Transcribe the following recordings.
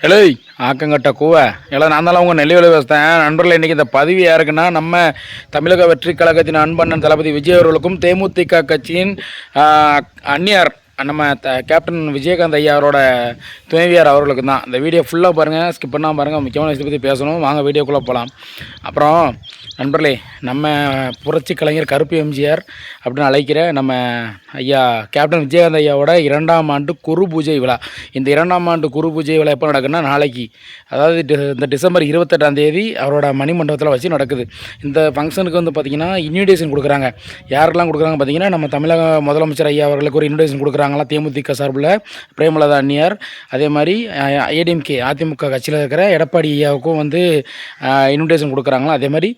Hello ஆக்கங்கட்ட கூவ. எல்லாம் நான் தான் உங்கள் நெல்லிவலை பேசுகிறேன் நண்பர்கள் இன்றைக்கி இந்த பதிவு யாருக்குன்னா நம்ம தமிழக வெற்றி கழகத்தின் அன்பண்ணன் தளபதி விஜய் அவர்களுக்கும் தேமுதிக கட்சியின் அந்நியார் நம்ம த கேப்டன் விஜயகாந்த் ஐயா அவரோட துணைவியார் அவர்களுக்கு தான். இந்த வீடியோ ஃபுல்லாக பாருங்கள் ஸ்கிப் பண்ணால் பாருங்கள் முக்கியமான விஷயத்தை பற்றி பேசணும். வாங்க வீடியோக்குள்ளே போகலாம் அப்புறம் நண்பர்களே நம்ம புரட்சி கலைஞர் கருப்பு எம்ஜிஆர் அப்படின்னு அழைக்கிற நம்ம ஐயா கேப்டன் விஜயகாந்த் ஐயாவோட இரண்டாம் ஆண்டு குரு பூஜை விழா. இந்த இரண்டாம் ஆண்டு குரு பூஜை விழா எப்போ நடக்குதுன்னா நாளைக்கு. அதாவது டி- இந்த டிசம்பர் இருபத்தெட்டாம் தேதி அவரோட மணிமண்டபத்தில் வச்சு நடக்குது. இந்த ஃபங்க்ஷனுக்கு வந்து பார்த்திங்கன்னா இன்விடேஷன் கொடுக்குறாங்க. யாரெல்லாம் கொடுக்குறாங்க பார்த்தீங்கன்னா நம்ம தமிழக முதலமைச்சர் ஐயா அவர்களுக்கு ஒரு இன்விடேஷன் கொடுக்குறாங்களா தேமுதிக சார்பில்? பிரேமலதா அந்நியார் அதே மாதிரி ஏடிஎம்கே அதிமுக கட்சியில் இருக்கிற எடப்பாடி ஐயாவுக்கும் வந்து இன்விடேஷன் கொடுக்குறாங்களா? அதே மாதிரி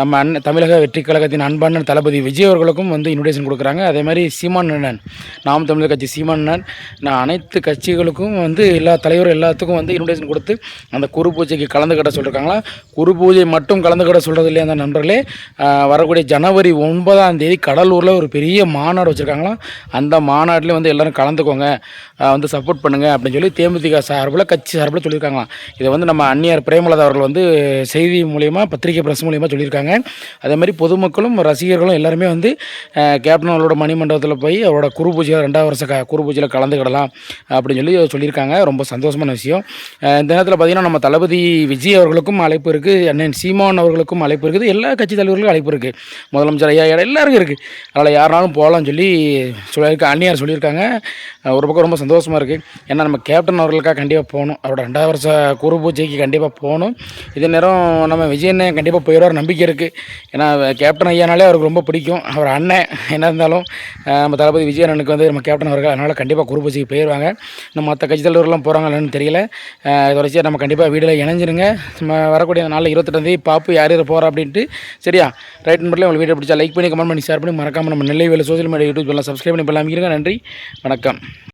நம்ம அண்ணன் தமிழக வெற்றி கழகத்தின் அன்பண்ணன் தளபதி விஜய் அவர்களுக்கும் வந்து இன்விடேஷன் கொடுக்குறாங்க. அதே மாதிரி சீமான் அண்ணன் நாம் தமிழர் கட்சி சீமான் அண்ணன் நான் அனைத்து கட்சிகளுக்கும் வந்து எல்லா தலைவரும் எல்லாத்துக்கும் வந்து இன்விடேஷன் கொடுத்து அந்த குரு பூஜைக்கு கலந்துக்கிட்ட சொல்லியிருக்காங்களா குரு பூஜை மட்டும் கலந்துக்கிட்ட சொல்கிறது இல்லையா அந்த நண்பர்களே? வரக்கூடிய ஜனவரி ஒன்பதாம் தேதி கடலூரில் ஒரு பெரிய மாநாடு வச்சுருக்காங்களாம் அந்த மாநாட்டில் வந்து எல்லோரும் கலந்துக்கோங்க வந்து சப்போர்ட் பண்ணுங்க அப்படின்னு சொல்லி தேமுதிக சார்பில் கட்சி சார்பில் சொல்லியிருக்காங்களாம். இதை வந்து நம்ம அந்நியார் பிரேமலதா அவர்கள் வந்து செய்தி மூலியமாக பத்திரிகை பிரஸ் மூலியமாக சொல்லியிருக்காங்க. அதே மாதிரி பொதுமக்களும் ரசிகர்களும் எல்லாருமே வந்து கேப்டன் அவரோட மணிமண்டபத்தில் போய் அவரோட குரு பூஜையில் ரெண்டாவது வருஷ க குரு பூஜையில் கலந்துக்கிடலாம் அப்படின்னு சொல்லி சொல்லியிருக்காங்க. ரொம்ப சந்தோஷமான விஷயம். இந்த நேரத்தில் பார்த்திங்கன்னா நம்ம தளபதி விஜய் அவர்களுக்கும் அழைப்பு இருக்குது அண்ணன் சீமான் அவர்களுக்கும் அழைப்பு இருக்குது எல்லா கட்சி தலைவர்களுக்கும் அழைப்பு இருக்குது முதலமைச்சர் ஐயா எல்லாருக்கும் இருக்குது அதில் யாருனாலும் போகலாம்னு சொல்லி சொல்லியிருக்க அந்நியார் சொல்லியிருக்காங்க. அஹ், ஒரு பக்கம் ரொம்ப சந்தோஷமாக இருக்குது ஏன்னா நம்ம கேப்டன் அவர்களுக்காக கண்டிப்பாக போகணும். அவரோட ரெண்டாவது வருஷ குரு பூஜைக்கு கண்டிப்பாக போகணும். இதே நேரம் நம்ம விஜயண்ணே கண்டிப்பாக போயிடுவார் நம்பிக்கை இருக்குது ஏன்னா கேப்டன் ஐயானாலே அவருக்கு ரொம்ப பிடிக்கும். அவர் அண்ணன் என்ன இருந்தாலும் நம்ம தளபதி விஜய் அண்ணனுக்கு வந்து நம்ம கேப்டன் அவர்கள் அதனால் கண்டிப்பாக குரு பூஜைக்கு போயிடுவாங்க நம்ம மற்ற கட்சி தலைவர்கள்லாம் போகிறாங்கன்னு தெரியல. தொடர்ச்சியாக இதை நம்ம கண்டிப்பாக வீடியோவில் இணைஞ்சிருங்க. நம்ம வரக்கூடிய நாளில் இருபத்தெட்டாந்தேதி பாப்பு யார் யார் போகிறா அப்படின்ட்டு சரியா? ரைட் நம்பரில் உங்களுக்கு வீடியோ பிடிச்சா லைக் பண்ணி கமெண்ட் பண்ணி ஷேர் பண்ணி மறக்காமல் நம்ம நெல்லை வேலை சோஷியல் மீடியா யூடியூப் எல்லாம் சப்ஸ்கிரைப் பண்ணி பண்ணலாம் நன்றி. வணக்கம்.